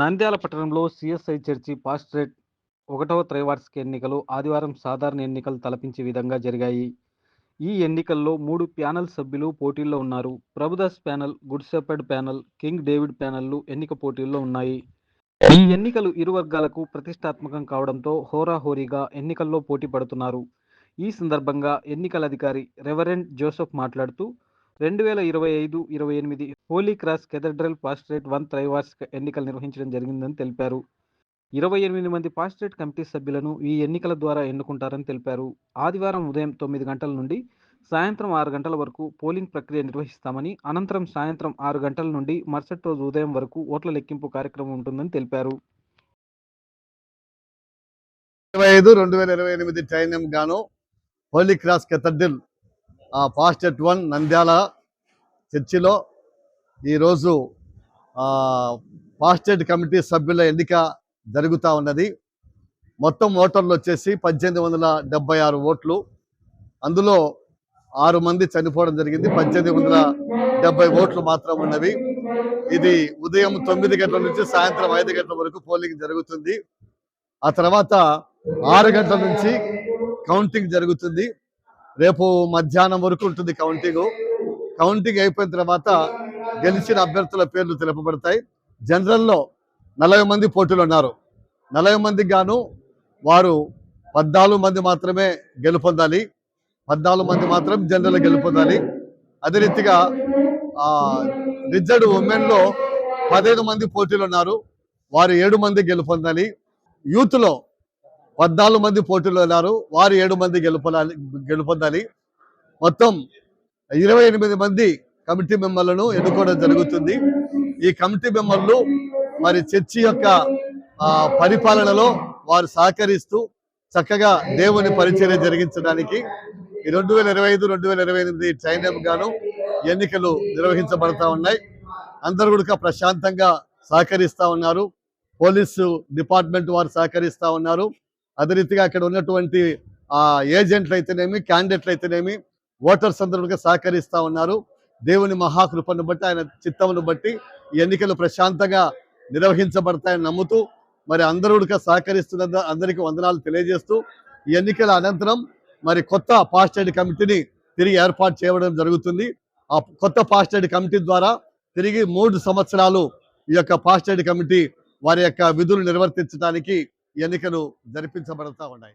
నంద్యాల పట్టణంలో CSI church pastorate ఒకటవ త్రైవార్షిక ఎన్నికలు ఆదివారం సాధారణ ఎన్నికలు తలపించే విధంగా జరిగాయి. ఈ ఎన్నికల్లో మూడు ప్యానెల్ సభ్యులు పోటీల్లో ఉన్నారు. Prabhudas panel good shepherd panel king David ప్యానెల్లు ఎన్నిక పోటీల్లో ఉన్నాయి. ఈ ఎన్నికలు ఇరు వర్గాలకు ప్రతిష్టాత్మకం కావడంతో హోరాహోరీగా ఎన్నికల్లో పోటీ పడుతున్నారు. ఈ సందర్భంగా ఎన్నికల అధికారి రెవరెండ్ జోసెఫ్ మాట్లాడుతూ రెండు వేల ఇరవై ఐదు ఇరవై ఎనిమిది Holy Cross cathedral pastorate one త్రైవార్షిక ఎన్నికలు నిర్వహించడం జరిగిందని తెలిపారు. ఇరవై ఎనిమిది మంది పాస్టరేట్ కమిటీ సభ్యులను ఈ ఎన్నికల ద్వారా ఎన్నుకుంటారని తెలిపారు. ఆదివారం ఉదయం తొమ్మిది గంటల నుండి సాయంత్రం ఆరు గంటల వరకు పోలింగ్ ప్రక్రియ నిర్వహిస్తామని అనంతరం సాయంత్రం ఆరు గంటల నుండి మరుసటి రోజు ఉదయం వరకు ఓట్ల లెక్కింపు కార్యక్రమం ఉంటుందని తెలిపారు. ఇరవై ఐదు రెండు వేల ఇరవై ఎనిమిది ట్రైనింగ్ గాను Holy Cross cathedral pastorate one Nandyal చర్చిలో ఈరోజు పాస్టేట్ కమిటీ సభ్యుల ఎన్నిక జరుగుతూ ఉన్నది. మొత్తం ఓటర్లు వచ్చేసి పద్దెనిమిది వందల డెబ్బై ఆరు ఓట్లు. అందులో ఆరు మంది చనిపోవడం జరిగింది. పద్దెనిమిది వందల డెబ్బై ఓట్లు మాత్రం ఉన్నవి. ఇది ఉదయం తొమ్మిది గంటల నుంచి సాయంత్రం ఐదు గంటల వరకు పోలింగ్ జరుగుతుంది. ఆ తర్వాత ఆరు గంటల నుంచి కౌంటింగ్ జరుగుతుంది. రేపు మధ్యాహ్నం వరకు ఉంటుంది కౌంటింగ్. కౌంటింగ్ అయిపోయిన తర్వాత గెలిచిన అభ్యర్థుల పేర్లు తెలుపబడతాయి. జనరల్లో నలభై మంది పోటీలు ఉన్నారు. నలభై మందికి గాను వారు పద్నాలుగు మంది మాత్రమే గెలుపొందాలి. పద్నాలుగు మంది మాత్రం జనరల్ గెలుపొందాలి. అదే రీతిగా రిజర్డ్ ఉమెన్లో పదిహేను మంది పోటీలు ఉన్నారు. వారు ఏడు మంది గెలుపొందాలి. యూత్లో పద్నాలుగు మంది పోటీలు ఉన్నారు. వారు ఏడు మంది గెలుపొందాలి గెలుపొందాలి. మొత్తం ఇరవై ఎనిమిది మంది కమిటీ మెంబర్లను ఎన్నుకోవడం జరుగుతుంది. ఈ కమిటీ మెంబర్లు మరి చర్చి యొక్క పరిపాలనలో వారు సహకరిస్తూ చక్కగా దేవుని పరిచయం జరిగించడానికి ఈ రెండు వేల ఇరవై ఐదు రెండు వేల ఇరవై ఎనిమిది ట్రైనప్ గాను ఎన్నికలు నిర్వహించబడతా ఉన్నాయి. అందరు కూడా ప్రశాంతంగా సహకరిస్తా ఉన్నారు. పోలీసు డిపార్ట్మెంట్ వారు సహకరిస్తా ఉన్నారు. అదే రీతిగా అక్కడ ఉన్నటువంటి ఏజెంట్లు అయితేనేమి క్యాండిడేట్లు అయితేనేమి ఓటర్స్ అందరూ సహకరిస్తా ఉన్నారు. దేవుని మహాకృపను బట్టి ఆయన చిత్తమును బట్టి ఎన్నికలు ప్రశాంతంగా నిర్వహించబడతాయని నమ్ముతూ మరి అందరూ సహకరిస్తున్న అందరికీ వందనాలు తెలియజేస్తూ ఈ ఎన్నికల అనంతరం మరి కొత్త పాస్టెడ్ కమిటీని తిరిగి ఏర్పాటు చేయడం జరుగుతుంది. ఆ కొత్త పాస్టెడ్ కమిటీ ద్వారా తిరిగి మూడు సంవత్సరాలు ఈ యొక్క పాస్టెడ్ కమిటీ వారి యొక్క విధులు నిర్వర్తించడానికి ఎన్నికలు జరిపించబడతా ఉన్నాయి.